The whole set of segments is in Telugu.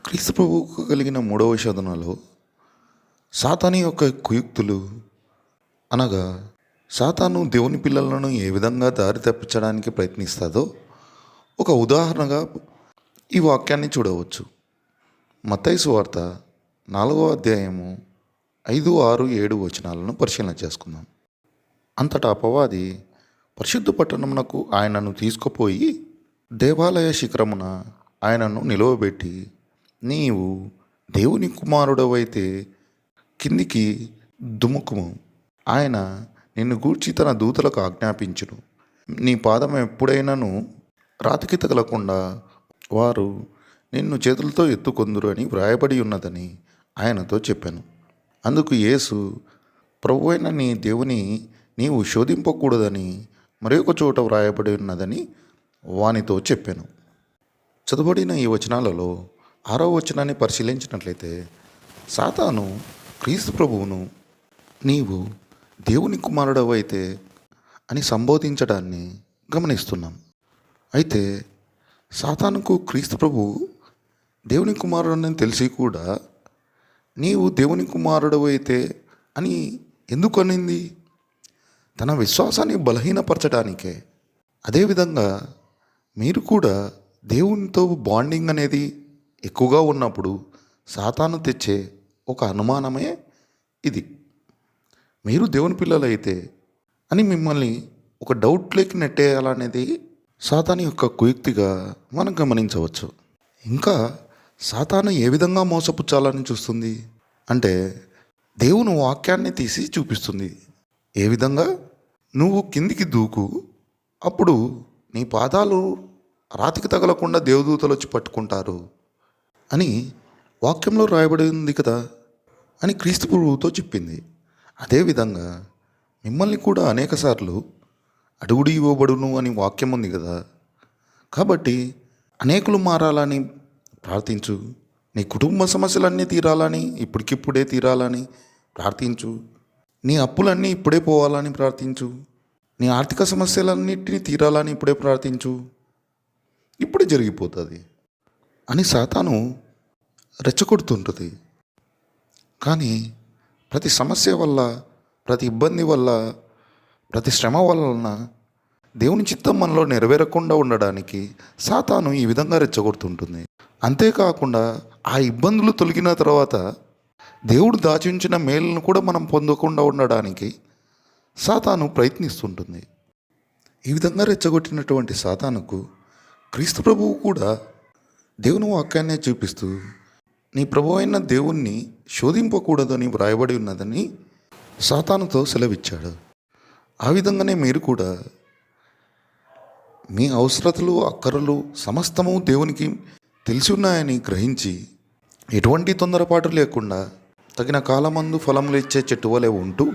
క్రీస్తు ప్రభువుకు కలిగిన మూడవ శోధనలో సాతాని యొక్క కుయుక్తులు అనగా సాతాను దేవుని పిల్లలను ఏ విధంగా దారి తప్పించడానికి ప్రయత్నిస్తుందో ఒక ఉదాహరణగా ఈ వాక్యాన్ని చూడవచ్చు. మతైసు వార్త నాలుగవ అధ్యాయము ఐదు ఆరు ఏడు వచనాలను పరిశీలన చేసుకుందాం. అంతటా అపవాది పరిశుద్ధ పట్టణమునకు ఆయనను తీసుకుపోయి దేవాలయ శిఖరమున ఆయనను నిలువబెట్టి నీవు దేవుని కుమారుడవైతే కిందికి దుముకుము. ఆయన నిన్ను గూర్చి తన దూతలకు ఆజ్ఞాపించును. నీ పాదం ఎప్పుడైనాను రాతికి తగలకుండా వారు నిన్ను చేతులతో ఎత్తుకొందురు అని వ్రాయబడి ఉన్నదని ఆయనతో చెప్పాను. అందుకు యేసు ప్రభు అయిన నీ దేవుని నీవు శోధింపకూడదని మరొక చోట వ్రాయబడి ఉన్నదని వానితో చెప్పాను. చదవబడిన ఈ వచనాలలో ఆరో వచనాన్ని పరిశీలించినట్లయితే సాతాను క్రీస్తు ప్రభువును నీవు దేవుని కుమారుడవైతే అని సంబోధించడాన్ని గమనిస్తున్నాం. అయితే సాతానుకు క్రీస్తు ప్రభు దేవుని కుమారుడని తెలిసి కూడా నీవు దేవుని కుమారుడవైతే అని ఎందుకు అనింది? తన విశ్వాసాన్ని బలహీనపరచడానికే. అదేవిధంగా మీరు కూడా దేవునితో బాండింగ్ అనేది ఎక్కువగా ఉన్నప్పుడు సాతాను తెచ్చే ఒక అనుమానమే ఇది. మీరు దేవుని పిల్లలైతే అని మిమ్మల్ని ఒక డౌట్లోకి నెట్టేయాలనేది సాతాను యొక్క కుయుక్తిగా మనం గమనించవచ్చు. ఇంకా సాతాను ఏ విధంగా మోసపుచ్చాలని చూస్తుంది? అంటే దేవుని వాక్యాన్ని తీసి చూపిస్తుంది. ఏ విధంగా? నువ్వు కిందికి దూకు అప్పుడు నీ పాదాలు రాతికి తగలకుండా దేవదూతలు వచ్చి పట్టుకుంటారు. అని వాక్యంలో రాయబడింది కదా అని క్రీస్తు ప్రభువుతో చెప్పింది. అదేవిధంగా మిమ్మల్ని కూడా అనేకసార్లు అడుగుడు ఇవ్వబడును అని వాక్యం ఉంది కదా. కాబట్టి అనేకులు మారాలని ప్రార్థించు. నీ కుటుంబ సమస్యలన్నీ తీరాలని ఇప్పటికిప్పుడే తీరాలని ప్రార్థించు. నీ అప్పులన్నీ ఇప్పుడే పోవాలని ప్రార్థించు. నీ ఆర్థిక సమస్యలన్నింటినీ తీరాలని ఇప్పుడే ప్రార్థించు. ఇప్పుడే జరిగిపోతుంది అని సాతాను రెచ్చగొడుతుంటుంది. కానీ ప్రతి సమస్య వల్ల ప్రతి ఇబ్బంది వల్ల ప్రతి శ్రమ వలన దేవుని చిత్తం మనలో నెరవేరకుండా ఉండడానికి సాతాను ఈ విధంగా రెచ్చగొడుతుంటుంది. అంతేకాకుండా ఆ ఇబ్బందులు తొలగిన తర్వాత దేవుడు దాచి ఉంచిన మేలును కూడా మనం పొందకుండా ఉండడానికి సాతాను ప్రయత్నిస్తుంటుంది. ఈ విధంగా రెచ్చగొట్టినటువంటి సాతానుకు క్రీస్తు ప్రభువు కూడా దేవుని వాక్యాన్నే చూపిస్తూ నీ ప్రభు అయిన దేవుణ్ణి శోధింపకూడదని వ్రాయబడి ఉన్నదని సాతానుతో సెలవిచ్చాడు. ఆ విధంగానే మీరు కూడా మీ అవసరతలు అక్కరలు సమస్తము దేవునికి తెలిసి ఉన్నాయని గ్రహించి ఎటువంటి తొందరపాటు లేకుండా తగిన కాలమందు ఫలములు ఇచ్చే చెట్టు వలె ఉంటూ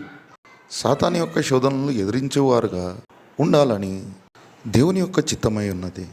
సాతాని యొక్క శోధనలు ఎదిరించేవారుగా ఉండాలని దేవుని యొక్క చిత్తమై ఉన్నది.